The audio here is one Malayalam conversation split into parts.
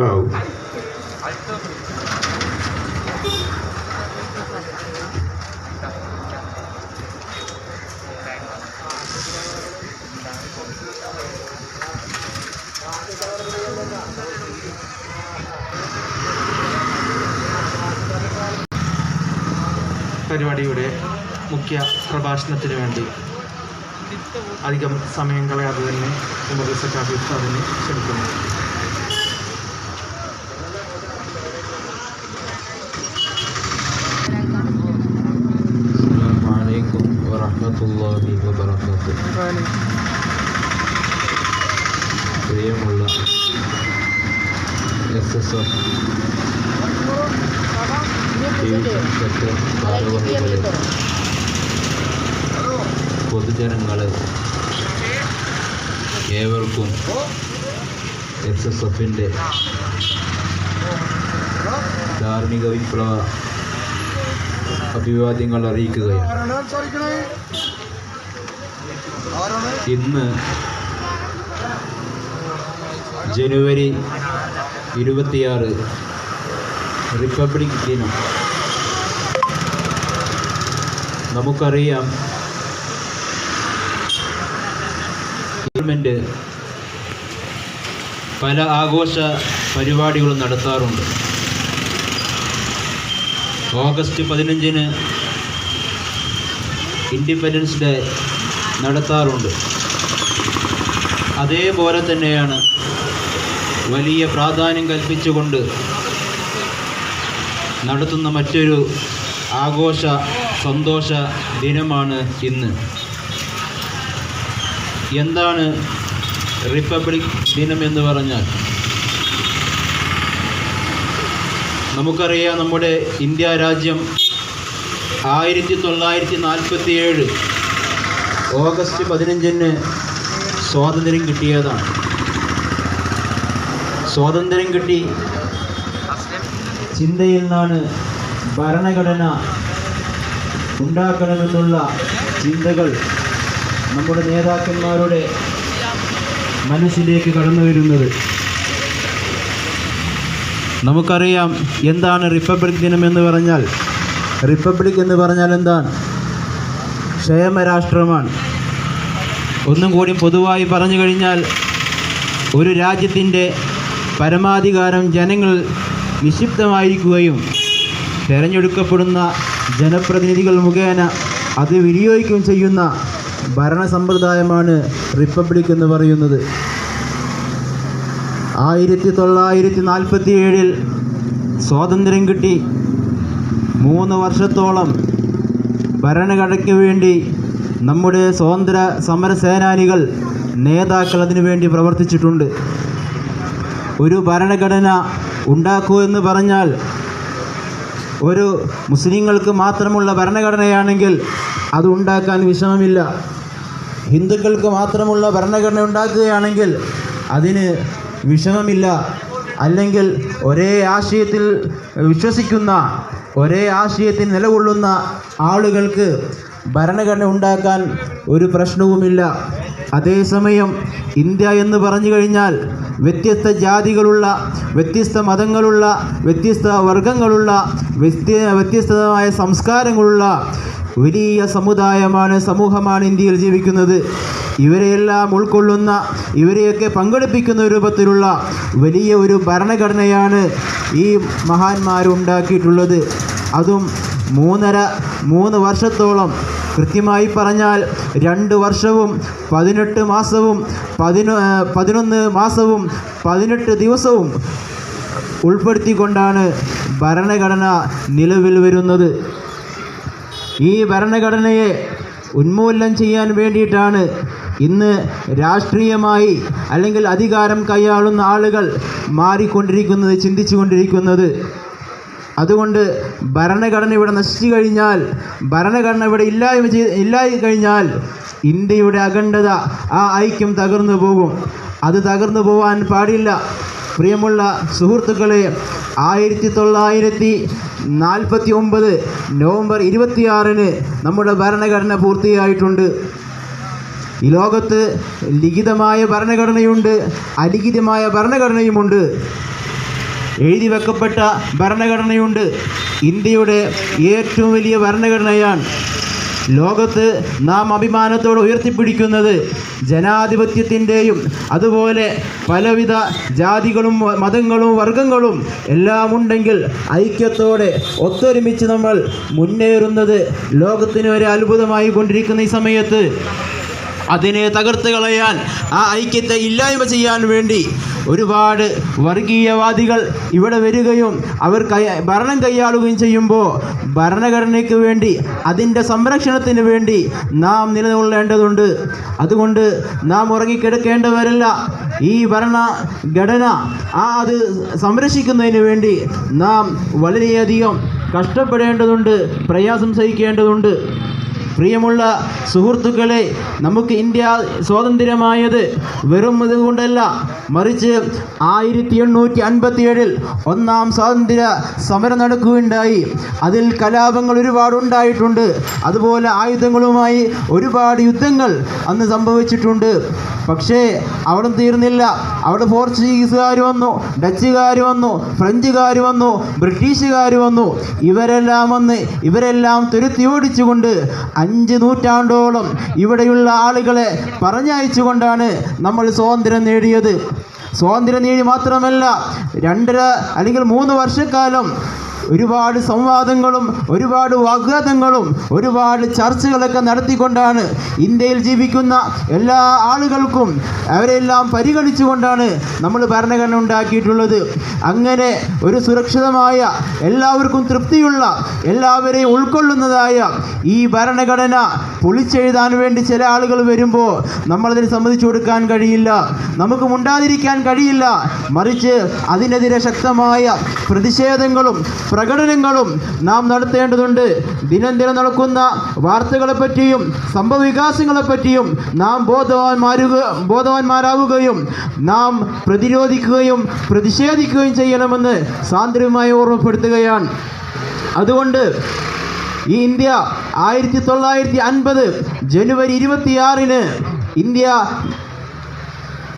ഭാഗമാവും പരിപാടിയുടെ മുഖ്യ പ്രഭാഷണത്തിന് വേണ്ടി അധികം സമയം കളയാതെ തന്നെ ഉമർ സക്കാഫി ക്ഷണിക്കുന്നു. വറഹമത്തല്ലാഹി വബർക്കാത്തു പ്രിയമുള്ള എസ് എസ് എഫ് പൊതുജനങ്ങളെ ഏവർക്കും എസ് എസ് എഫിന്റെ ധാർമ്മിക വിപ്ലവ അഭിവാദ്യങ്ങൾ അറിയിക്കുകയാണ്. ഇന്ന് ജനുവരി ഇരുപത്തിയാറ് റിപ്പബ്ലിക് ദിനം. നമുക്കറിയാം ഗവൺമെന്റ് പല ആഘോഷ പരിപാടികളും നടത്താറുണ്ട്. ഓഗസ്റ്റ് പതിനഞ്ചിന് ഇൻഡിപെൻഡൻസ് ഡേ നടത്താറുണ്ട്. അതേപോലെ തന്നെയാണ് വലിയ പ്രാധാന്യം കൽപ്പിച്ചുകൊണ്ട് നടത്തുന്ന മറ്റൊരു ആഘോഷ സന്തോഷ ദിനമാണ് ഇന്ന്. എന്താണ് റിപ്പബ്ലിക് ദിനം എന്ന് പറഞ്ഞാൽ നമുക്കറിയാം നമ്മുടെ ഇന്ത്യ രാജ്യം ആയിരത്തി തൊള്ളായിരത്തി നാൽപ്പത്തി ഏഴ് ഓഗസ്റ്റ് പതിനഞ്ചിന് സ്വാതന്ത്ര്യം കിട്ടിയതാണ്. സ്വാതന്ത്ര്യം കിട്ടി. ചിന്തയിൽ നിന്നാണ് ഭരണഘടന ഉണ്ടാക്കണമെന്നുള്ള ചിന്തകൾ നമ്മുടെ നേതാക്കന്മാരുടെ മനസ്സിലേക്ക് കടന്നു വരുന്നത്. നമുക്കറിയാം എന്താണ് റിപ്പബ്ലിക് ദിനം എന്ന് പറഞ്ഞാൽ. റിപ്പബ്ലിക് എന്ന് പറഞ്ഞാൽ എന്താണ്? ക്ഷേമരാഷ്ട്രമാണ്. ഒന്നും കൂടി പൊതുവായി പറഞ്ഞു കഴിഞ്ഞാൽ ഒരു രാജ്യത്തിന്റെ പരമാധികാരം ജനങ്ങൾ നിക്ഷിപ്തമായിരിക്കുകയും തിരഞ്ഞെടുക്കപ്പെടുന്ന ജനപ്രതിനിധികൾ മുഖേന അത് വിനിയോഗിക്കുകയും ചെയ്യുന്ന ഭരണ സമ്പ്രദായമാണ് റിപ്പബ്ലിക് എന്ന് പറയുന്നത്. ആയിരത്തി തൊള്ളായിരത്തി നാൽപ്പത്തി ഏഴിൽ സ്വാതന്ത്ര്യം കിട്ടി. മൂന്ന് വർഷത്തോളം ഭരണഘടനയ്ക്ക് വേണ്ടി നമ്മുടെ സ്വാതന്ത്ര്യ സമര സേനാനികൾ നേതാക്കൾ അതിനു വേണ്ടി പ്രവർത്തിച്ചിട്ടുണ്ട്. ഒരു ഭരണഘടന ഉണ്ടാക്കൂ എന്ന് പറഞ്ഞാൽ ഒരു മുസ്ലിങ്ങൾക്ക് മാത്രമുള്ള ഭരണഘടനയാണെങ്കിൽ അത് ഉണ്ടാക്കാൻ വിഷമമില്ല. ഹിന്ദുക്കൾക്ക് മാത്രമുള്ള ഭരണഘടന ഉണ്ടാക്കുകയാണെങ്കിൽ അതിന് വിഷമമില്ല. അല്ലെങ്കിൽ ഒരേ ആശയത്തിൽ വിശ്വസിക്കുന്ന ഒരേ ആശയത്തിൽ നിലകൊള്ളുന്ന ആളുകൾക്ക് ഭരണഘടന ഉണ്ടാക്കാൻ ഒരു പ്രശ്നവുമില്ല. അതേസമയം ഇന്ത്യ എന്ന് പറഞ്ഞു കഴിഞ്ഞാൽ വ്യത്യസ്ത ജാതികളുള്ള വ്യത്യസ്ത മതങ്ങളുള്ള വ്യത്യസ്ത വർഗങ്ങളുള്ള വ്യത്യ വ്യത്യസ്തമായ സംസ്കാരങ്ങളുള്ള വലിയ സമുദായമാണ് സമൂഹമാണ് ഇന്ത്യയിൽ ജീവിക്കുന്നത്. ഇവരെയെല്ലാം ഉൾക്കൊള്ളുന്ന ഇവരെയൊക്കെ പങ്കെടുപ്പിക്കുന്ന രൂപത്തിലുള്ള വലിയ ഒരു ഭരണഘടനയാണ് ഈ മഹാന്മാരുണ്ടാക്കിയിട്ടുള്ളത്. അതും മൂന്നര മൂന്ന് വർഷത്തോളം കൃത്യമായി പറഞ്ഞാൽ രണ്ട് വർഷവും പതിനെട്ട് മാസവും പതിനൊ പതിനൊന്ന് മാസവും പതിനെട്ട് ദിവസവും ഉൾപ്പെടുത്തിക്കൊണ്ടാണ് ഭരണഘടന നിലവിൽ വരുന്നത്. ഈ ഭരണഘടനയെ ഉന്മൂലനം ചെയ്യാൻ വേണ്ടിയിട്ടാണ് ഇന്ന് രാഷ്ട്രീയമായി അല്ലെങ്കിൽ അധികാരം കൈയാളുന്ന ആളുകൾ മാറിക്കൊണ്ടിരിക്കുന്നത് ചിന്തിച്ചു കൊണ്ടിരിക്കുന്നത് അതുകൊണ്ട് ഭരണഘടന ഇവിടെ നശിച്ചു കഴിഞ്ഞാൽ ഭരണഘടന ഇവിടെ ഇല്ലായ്മ ചെയ്ത് ഇല്ലായി കഴിഞ്ഞാൽ ഇന്ത്യയുടെ അഖണ്ഡത ആ ഐക്യം തകർന്നു പോകും. അത് തകർന്നു പോകാൻ പാടില്ല. പ്രിയമുള്ള സുഹൃത്തുക്കളെ ആയിരത്തി തൊള്ളായിരത്തി നാൽപ്പത്തി ഒമ്പത് നവംബർ ഇരുപത്തിയാറിന് നമ്മുടെ ഭരണഘടന പൂർത്തിയായിട്ടുണ്ട്. ഈ ലോകത്ത് ലിഖിതമായ ഭരണഘടനയുണ്ട് അലിഖിതമായ ഭരണഘടനയുമുണ്ട്. എഴുതി വെക്കപ്പെട്ട ഭരണഘടനയുണ്ട്. ഇന്ത്യയുടെ ഏറ്റവും വലിയ ഭരണഘടനയാണ് ലോകത്ത് നാം അഭിമാനത്തോടെ ഉയർത്തിപ്പിടിക്കുന്നത് ജനാധിപത്യത്തിന്റെയും അതുപോലെ പലവിധ ജാതികളും മതങ്ങളും വർഗങ്ങളും എല്ലാം ഉണ്ടെങ്കിൽ ഐക്യത്തോടെ ഒത്തൊരുമിച്ച് നമ്മൾ മുന്നേറുന്നത് ലോകത്തിന് ഒരു അത്ഭുതമായി കൊണ്ടിരിക്കുന്ന ഈ സമയത്ത് അതിനെ തകർത്ത് കളയാൻ ആ ഐക്യത്തെ ഇല്ലായ്മ ചെയ്യാൻ വേണ്ടി ഒരുപാട് വർഗീയവാദികൾ ഇവിടെ വരികയും അവർ ഭരണം കൈയാളുകയും ചെയ്യുമ്പോൾ ഭരണഘടനയ്ക്ക് വേണ്ടി അതിന്റെ സംരക്ഷണത്തിന് വേണ്ടി നാം നിലകൊള്ളേണ്ടതുണ്ട്. അതുകൊണ്ട് നാം ഉറങ്ങിക്കിടക്കേണ്ടവരല്ല. ഈ ഭരണഘടന ആ അത് സംരക്ഷിക്കുന്നതിന് വേണ്ടി നാം വളരെയധികം കഷ്ടപ്പെടേണ്ടതുണ്ട് പ്രയാസം സഹിക്കേണ്ടതുണ്ട്. പ്രിയമുള്ള സുഹൃത്തുക്കളെ നമുക്ക് ഇന്ത്യ സ്വാതന്ത്ര്യമായത് വെറും ഇതുകൊണ്ടല്ല. മറിച്ച് ആയിരത്തി എണ്ണൂറ്റി അൻപത്തി ഏഴിൽ ഒന്നാം സ്വാതന്ത്ര്യ സമരം നടക്കുകയുണ്ടായി. അതിൽ കലാപങ്ങൾ ഒരുപാട് ഉണ്ടായിട്ടുണ്ട്. അതുപോലെ ആയുധങ്ങളുമായി ഒരുപാട് യുദ്ധങ്ങൾ അന്ന് സംഭവിച്ചിട്ടുണ്ട്. പക്ഷേ അവിടെ തീർന്നില്ല. അവിടെ പോർച്ചുഗീസുകാർ വന്നു ഡച്ചുകാർ വന്നു ഫ്രഞ്ചുകാർ വന്നു ബ്രിട്ടീഷുകാർ വന്നു. ഇവരെല്ലാം വന്ന് ഇവരെല്ലാം തുരുത്തി ഓടിച്ചുകൊണ്ട് അഞ്ച് നൂറ്റാണ്ടോളം ഇവിടെയുള്ള ആളുകളെ പറഞ്ഞയച്ചുകൊണ്ടാണ് നമ്മൾ സ്വാതന്ത്ര്യം നേടിയത്. സ്വാതന്ത്ര്യം നേടി മാത്രമല്ല രണ്ടര അല്ലെങ്കിൽ മൂന്ന് വർഷക്കാലം ഒരുപാട് സംവാദങ്ങളും ഒരുപാട് വാഗ്വാദങ്ങളും ഒരുപാട് ചർച്ചകളൊക്കെ നടത്തിക്കൊണ്ടാണ് ഇന്ത്യയിൽ ജീവിക്കുന്ന എല്ലാ ആളുകൾക്കും അവരെല്ലാം പരിഗണിച്ചുകൊണ്ടാണ് നമ്മൾ ഭരണഘടന ഉണ്ടാക്കിയിട്ടുള്ളത്. അങ്ങനെ ഒരു സുരക്ഷിതമായ എല്ലാവർക്കും തൃപ്തിയുള്ള എല്ലാവരെയും ഉൾക്കൊള്ളുന്നതായ ഈ ഭരണഘടന പൊളിച്ചെഴുതാൻ വേണ്ടി ചില ആളുകൾ വരുമ്പോൾ നമ്മളതിന് സമ്മതിച്ചു കൊടുക്കാൻ കഴിയില്ല. നമുക്ക് മുണ്ടാതിരിക്കാൻ കഴിയില്ല. മറിച്ച് അതിനെതിരെ ശക്തമായ പ്രതിഷേധങ്ങളും പ്രകടനങ്ങളും നാം നടത്തേണ്ടതുണ്ട്. ദിനം ദിനം നടക്കുന്ന വാർത്തകളെ പറ്റിയും സംഭവ വികാസങ്ങളെ പറ്റിയും നാം ബോധവാന്മാരുക ബോധവാന്മാരാവുകയും നാം പ്രതിരോധിക്കുകയും പ്രതിഷേധിക്കുകയും ചെയ്യണമെന്ന് സാന്ദ്രമായി ഓർമ്മപ്പെടുത്തുകയാണ്. അതുകൊണ്ട് ഈ ഇന്ത്യ ആയിരത്തി തൊള്ളായിരത്തി അൻപത് ജനുവരി ഇരുപത്തിയാറിന് ഇന്ത്യ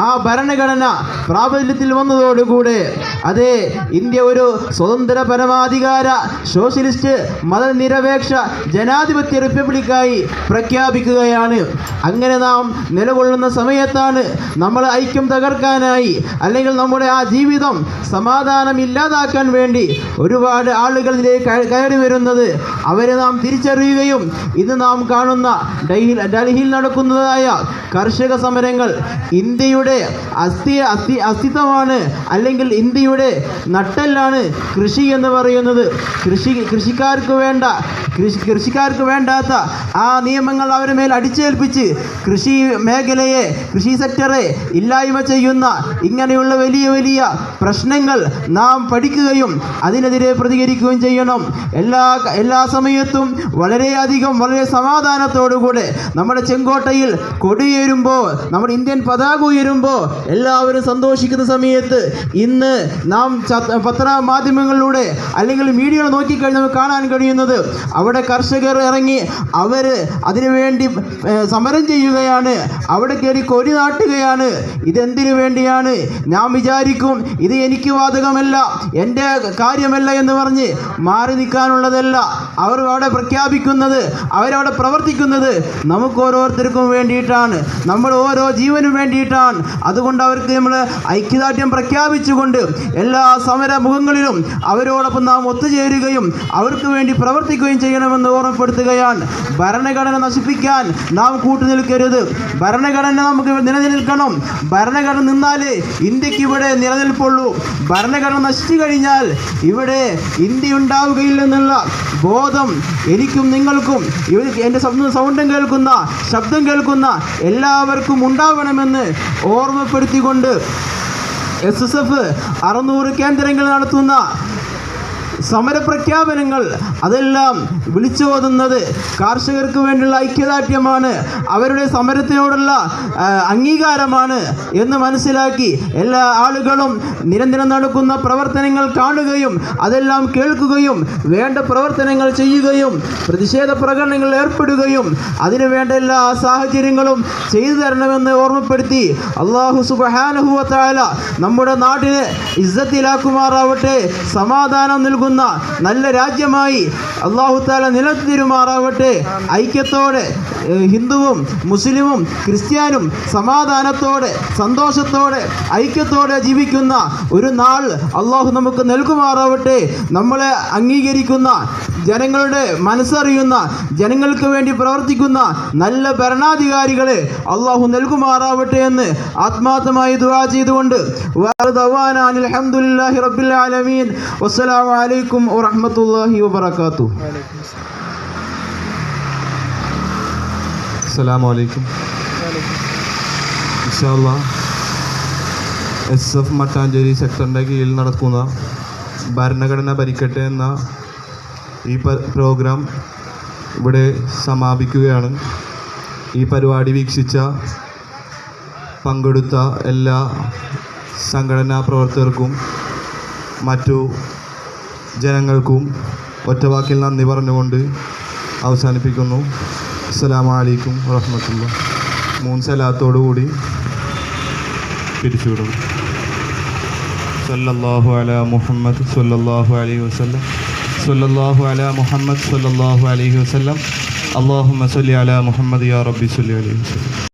ആ ഭരണഘടന പ്രാബല്യത്തിൽ വന്നതോടുകൂടെ അതെ ഇന്ത്യ ഒരു സ്വതന്ത്ര പരമാധികാര സോഷ്യലിസ്റ്റ് മതനിരപേക്ഷ ജനാധിപത്യ റിപ്പബ്ലിക്കായി പ്രഖ്യാപിക്കുകയാണ്. അങ്ങനെ നാം നിലകൊള്ളുന്ന സമയത്താണ് നമ്മൾ ഐക്യം തകർക്കാനായി അല്ലെങ്കിൽ നമ്മുടെ ആ ജീവിതം സമാധാനം ഇല്ലാതാക്കാൻ വേണ്ടി ഒരുപാട് ആളുകളിലേക്ക് കയറി വരുന്നത് അവരെ നാം തിരിച്ചറിയുകയും ഇന്ന് നാം കാണുന്ന ഡൽഹിയിൽ നടക്കുന്നതായ കർഷക സമരങ്ങൾ ഇന്ത്യയുടെ അസ്ഥി അസ്ഥി അസ്തിത്വമാണ് അല്ലെങ്കിൽ ഇന്ത്യയുടെ നട്ടെല്ലാണ് കൃഷി എന്ന് പറയുന്നത്. കൃഷി കൃഷിക്കാർക്ക് വേണ്ട കൃഷി കൃഷിക്കാർക്ക് വേണ്ടാത്ത ആ നിയമങ്ങൾ അവരുടെ മേൽ അടിച്ചേൽപ്പിച്ച് കൃഷി മേഖലയെ കൃഷി സെക്ടറെ ഇല്ലായ്മ ചെയ്യുന്ന ഇങ്ങനെയുള്ള വലിയ വലിയ പ്രശ്നങ്ങൾ നാം പഠിക്കുകയും അതിനെതിരെ പ്രതികരിക്കുകയും ചെയ്യണം. എല്ലാ എല്ലാ സമയത്തും വളരെയധികം വളരെ സമാധാനത്തോടുകൂടെ നമ്മുടെ ചെങ്കോട്ടയിൽ കൊടിയേരുമ്പോൾ നമ്മുടെ ഇന്ത്യൻ പതാക ഉയരുമ്പോൾ എല്ലാവരും സന്തോഷിക്കുന്ന സമയത്ത് ഇന്ന് നാം ച- പത്ര മാധ്യമങ്ങളിലൂടെ അല്ലെങ്കിൽ മീഡിയകൾ നോക്കിക്കഴിഞ്ഞാൽ നമുക്ക് കാണാൻ കഴിയുന്നത് അവിടെ കർഷകർ ഇറങ്ങി അവർ അതിനുവേണ്ടി സമരം ചെയ്യുകയാണ്. അവിടെ കയറി കൊടി നാട്ടുകയാണ്. ഇതെന്തിനു വേണ്ടിയാണ്? ഞാൻ വിചാരിക്കും ഇത് എനിക്ക് വാതകമല്ല എന്റെ കാര്യമല്ല എന്ന് പറഞ്ഞ് മാറി നിൽക്കാനുള്ളതല്ല. അവർ അവിടെ പ്രഖ്യാപിക്കുന്നത് അവരവിടെ പ്രവർത്തിക്കുന്നത് നമുക്ക് ഓരോരുത്തർക്കും വേണ്ടിയിട്ടാണ്. നമ്മൾ ഓരോ ജീവനും വേണ്ടിയിട്ടാണ്. അതുകൊണ്ട് അവർക്ക് നമ്മൾ ഐക്യദാർഢ്യം പ്രഖ്യാപിച്ചുകൊണ്ട് എല്ലാ സമരമുഖങ്ങളിലും അവരോടൊപ്പം നാം ഒത്തുചേരുകയും അവർക്ക് വേണ്ടി പ്രവർത്തിക്കുകയും ചെയ്യണമെന്ന് ഓർമ്മപ്പെടുത്തുകയാണ്. ഭരണഘടന നശിപ്പിക്കാൻ നാം കൂട്ടുനിൽക്കരുത്. ഭരണഘടന നമുക്ക് നിലനിൽക്കണം. ഭരണഘടന നിന്നാലേ ഇന്ത്യയ്ക്ക് ഇവിടെ നിലനിൽപ്പുള്ളൂ. ഭരണഘടന നശിച്ചു കഴിഞ്ഞാൽ ഇവിടെ ഇന്ത്യ ഉണ്ടാവുകയില്ലെന്നുള്ള ബോധം എനിക്കും നിങ്ങൾക്കും എന്റെ ശബ്ദം സൗണ്ടും കേൾക്കുന്ന ശബ്ദം കേൾക്കുന്ന എല്ലാവർക്കും ഉണ്ടാവണമെന്ന് ഓർമ്മപ്പെടുത്തിക്കൊണ്ട് എസ് എസ് എഫ് അറുന്നൂറ് കേന്ദ്രങ്ങൾ നടത്തുന്ന സമരപ്രഖ്യാപനങ്ങൾ അതെല്ലാം വിളിച്ചോതുന്നത് കാർഷകർക്ക് വേണ്ടിയുള്ള ഐക്യദാർഢ്യമാണ്. അവരുടെ സമരത്തിനോടുള്ള അംഗീകാരമാണ് എന്ന് മനസ്സിലാക്കി എല്ലാ ആളുകളും നിരന്തരം നടക്കുന്ന പ്രവർത്തനങ്ങൾ കാണുകയും അതെല്ലാം കേൾക്കുകയും വേണ്ട പ്രവർത്തനങ്ങൾ ചെയ്യുകയും പ്രതിഷേധ പ്രകടനങ്ങൾ ഏർപ്പെടുകയും അതിനു വേണ്ട എല്ലാ സാഹചര്യങ്ങളും ചെയ്തു തരണമെന്ന് ഓർമ്മപ്പെടുത്തി അള്ളാഹു സുബാനഹുവത്തായ നമ്മുടെ നാടിനെ ഇസ്സത്തിലാക്കുമാറാവട്ടെ സമാധാനം നൽകുന്ന നല്ല രാജ്യമായി അള്ളാഹു താല നിലനിർത്തിരുമാറാവട്ടെ ഐക്യത്തോടെ ഹിന്ദുവും മുസ്ലിമും ക്രിസ്ത്യാനും സമാധാനത്തോടെ സന്തോഷത്തോടെ ഐക്യത്തോടെ ജീവിക്കുന്ന ഒരു നാൾ അള്ളാഹു നമുക്ക് നൽകുമാറാവട്ടെ. നമ്മളെ അംഗീകരിക്കുന്ന ജനങ്ങളുടെ മനസ്സറിയുന്ന ജനങ്ങൾക്ക് വേണ്ടി പ്രവർത്തിക്കുന്ന നല്ല ഭരണാധികാരികളെ അള്ളാഹു നൽകുമാറാവട്ടെ എന്ന് ആത്മാർത്ഥമായി ദുവാ ചെയ്തുകൊണ്ട് അലഹമുല്ലാഹി റബ്ബിൽ ആലമീൻ. വസ്സലാമു അലൈക്കും അസ്സലാമു അലൈക്കും ഇൻഷാല്ല എസ് എഫ് മട്ടാഞ്ചേരി സെക്ടറിന്റെ കീഴിൽ നടക്കുന്ന ഭരണഘടന ഭരിക്കട്ടെ എന്ന ഈ പ്രോഗ്രാം ഇവിടെ സമാപിക്കുകയാണ്. ഈ പരിപാടി വീക്ഷിച്ച പങ്കെടുത്ത എല്ലാ സംഘടനാ പ്രവർത്തകർക്കും മറ്റു ജനങ്ങൾക്കും ഒറ്റവാക്കിൽ നന്ദി പറഞ്ഞുകൊണ്ട് അവസാനിപ്പിക്കുന്നു. അസ്സലാമു അലൈക്കും വറഹമത്തുള്ള. മൂന്ന് സലാത്തോടു കൂടി പിരിച്ചുവിടുന്നു സല്ലല്ലാഹു അല മുഹമ്മദ് സല്ലല്ലാഹു അലൈഹി വസല്ലം. സല്ലല്ലാഹു അല മുഹമ്മദ് സല്ലല്ലാഹു അലൈഹി വസല്ലം. അല്ലാഹുമ്മ മസല്ലി അല മുഹമ്മദ് യാ റബ്ബി സല്ലി അലൈഹി വസല്ലം.